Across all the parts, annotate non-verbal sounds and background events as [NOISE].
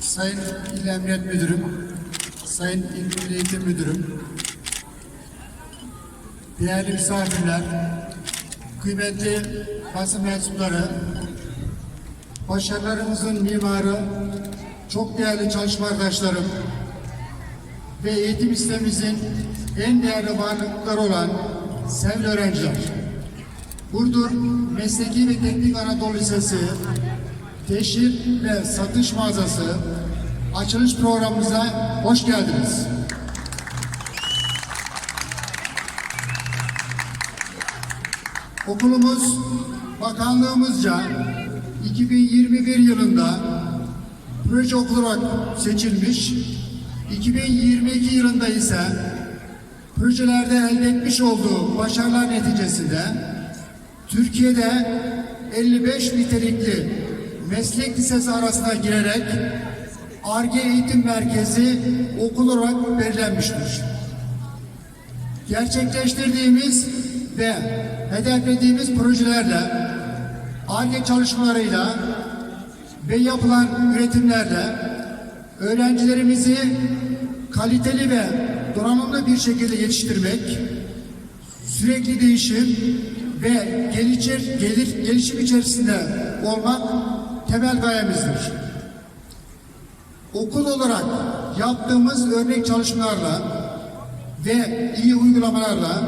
Sayın İl Emniyet Müdürüm, Sayın İl Eğitim Müdürüm, değerli misafirler, kıymetli basın mensupları, başarılarımızın mimarı, çok değerli çalışma arkadaşlarım ve eğitim sistemimizin en değerli varlıkları olan sevgili öğrenciler. Burdur Mesleki ve Teknik Anadolu Lisesi Teşhir ve Satış Mağazası açılış programımıza hoş geldiniz. Okulumuz bakanlığımızca 2021 yılında proje okul olarak seçilmiş. 2022 yılında ise projelerde elde etmiş olduğu başarılar neticesinde Türkiye'de 55 nitelikli meslek lisesi arasına girerek ARGE Eğitim Merkezi okul olarak belirlenmiştir. Gerçekleştirdiğimiz ve hedeflediğimiz projelerle, ARGE çalışmalarıyla ve yapılan üretimlerle öğrencilerimizi kaliteli ve donanımlı bir şekilde yetiştirmek, sürekli değişim ve gelişir, gelir, gelişim içerisinde olmak temel gayemizdir. Okul olarak yaptığımız örnek çalışmalarla ve iyi uygulamalarla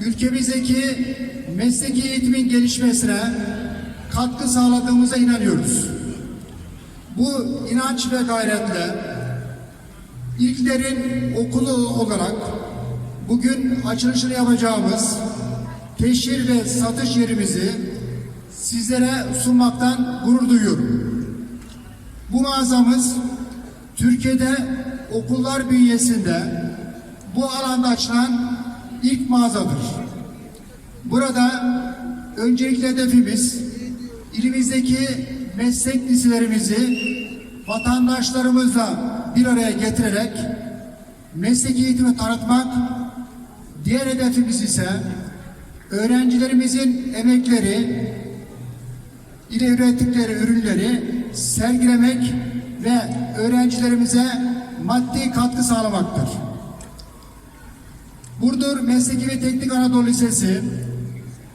ülkemizdeki mesleki eğitimin gelişmesine katkı sağladığımıza inanıyoruz. Bu inanç ve gayretle İlklerin okulu olarak bugün açılışını yapacağımız teşhir ve satış yerimizi sizlere sunmaktan gurur duyuyorum. Bu mağazamız Türkiye'de okullar bünyesinde bu alanda açılan ilk mağazadır. Burada öncelikle hedefimiz ilimizdeki meslek liselerimizi vatandaşlarımızla bir araya getirerek mesleki eğitimi tanıtmak, diğer hedefimiz ise öğrencilerimizin emekleri ile ürettikleri ürünleri sergilemek ve öğrencilerimize maddi katkı sağlamaktır. Burdur Mesleki ve Teknik Anadolu Lisesi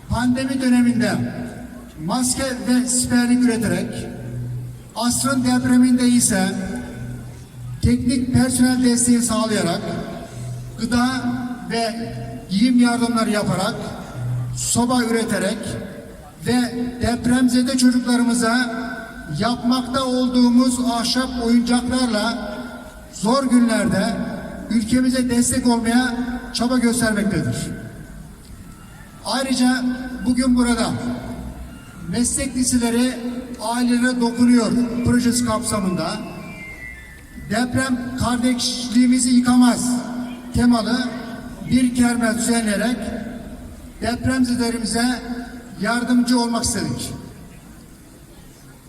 pandemi döneminde maske ve siperlik üreterek asrın depreminde ise teknik personel desteği sağlayarak gıda ve giyim yardımları yaparak soba üreterek ve depremzede çocuklarımıza yapmakta olduğumuz ahşap oyuncaklarla zor günlerde ülkemize destek olmaya çaba göstermektedir. Ayrıca bugün burada meslek liseleri ailelere dokunuyor projesi kapsamında deprem kardeşliğimizi yıkamaz temalı bir kermes düzenleyerek depremzedelerimize yardımcı olmak istedik.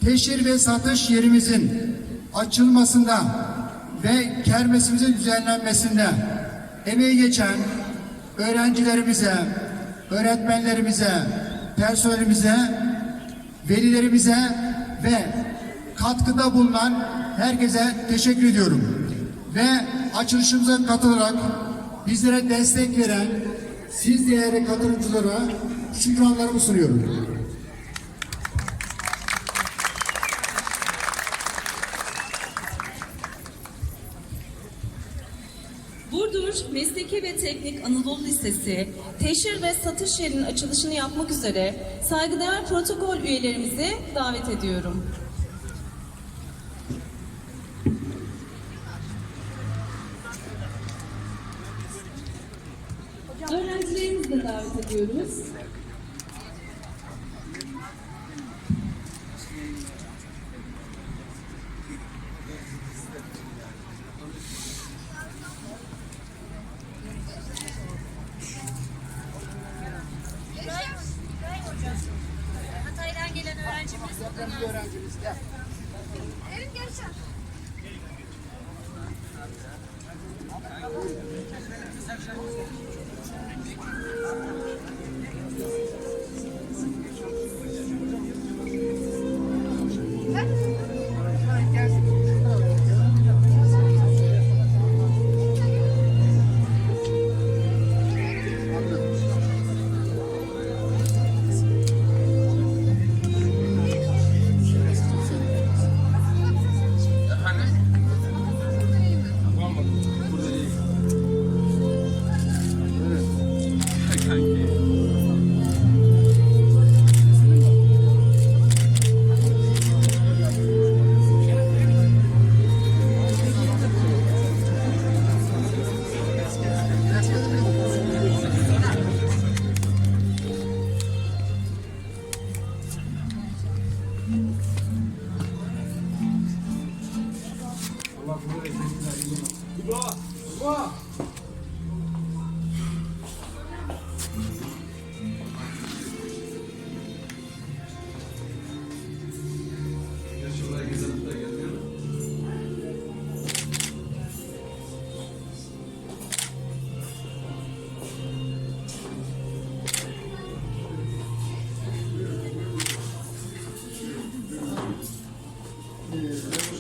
Teşhir ve satış yerimizin açılmasında ve kermesimizin düzenlenmesinde emeği geçen öğrencilerimize, öğretmenlerimize, personelimize, velilerimize ve katkıda bulunan herkese teşekkür ediyorum. Ve açılışımıza katılarak bizlere destek veren siz değerli katılımcılara şükranlarımı sunuyorum. Burdur Mesleki ve Teknik Anadolu Lisesi teşhir ve satış yerinin açılışını yapmak üzere saygıdeğer protokol üyelerimizi davet ediyorum. Öğrencilerimizi de davet ediyoruz.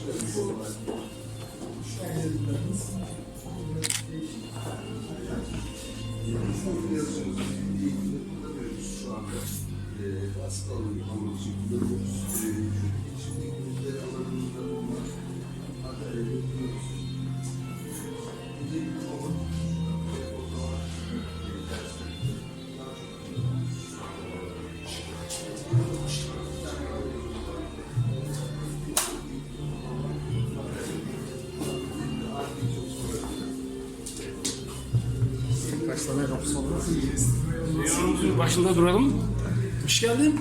Kaç tane kapısı başında duralım. Hoş geldin.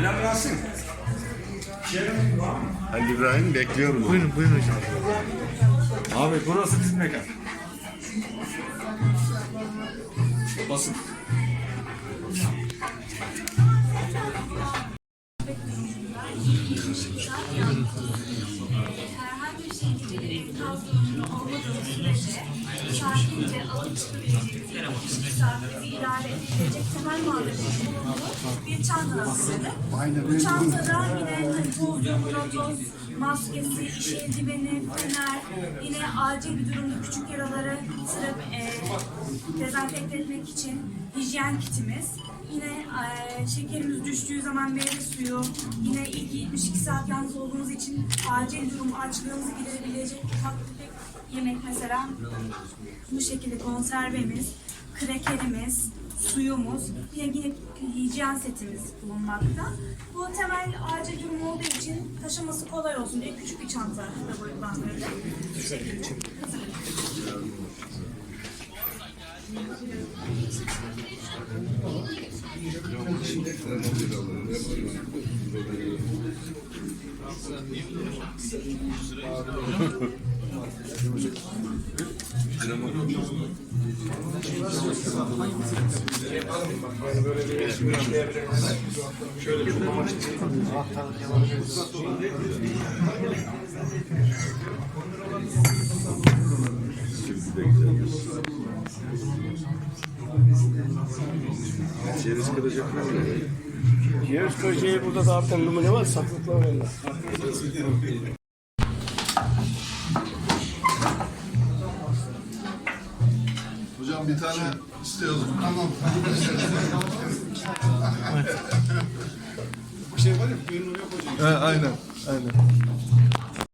Alam Yasin. Halil İbrahim bekliyorum. Buyurun buyurun hocam. Abi burası bizim mekan. Basın. Herhangi bir şekilde durumunda olmadığımız sürece sakince alıp çıkabileceğimiz misafirleri idare edilecek temel malzemelerin bulunduğu bir çanta hazırladık. Bu çantada yine hani rotoz, maskesi, iş eldiveni, fener, yine acil bir durumda küçük yaraları sırıp e, dezenfekte etmek için hijyen kitimiz, Yine eee, şekerimiz düştüğü zaman meyve suyu, yine ilk 72 saat yalnız olduğumuz için acil durum açlığımızı giderebilecek ufak tefek yemek mesela bu şekilde konservemiz, krekerimiz, suyumuz, yine yine hijyen setimiz bulunmakta. Bu temel acil durum olduğu için taşıması kolay olsun diye küçük bir çanta da boyutlandırıldı. Bu şekilde. Şöyle bir amaç için. Ceviz kıracaklar mı? Ceviz köşeyi burada zaten numune var. Saklıklar var. Hocam bir tane istiyoruz. Tamam. [LAUGHS] Bir şey var ya, buyurun yok hocam. He, aynen. Aynen.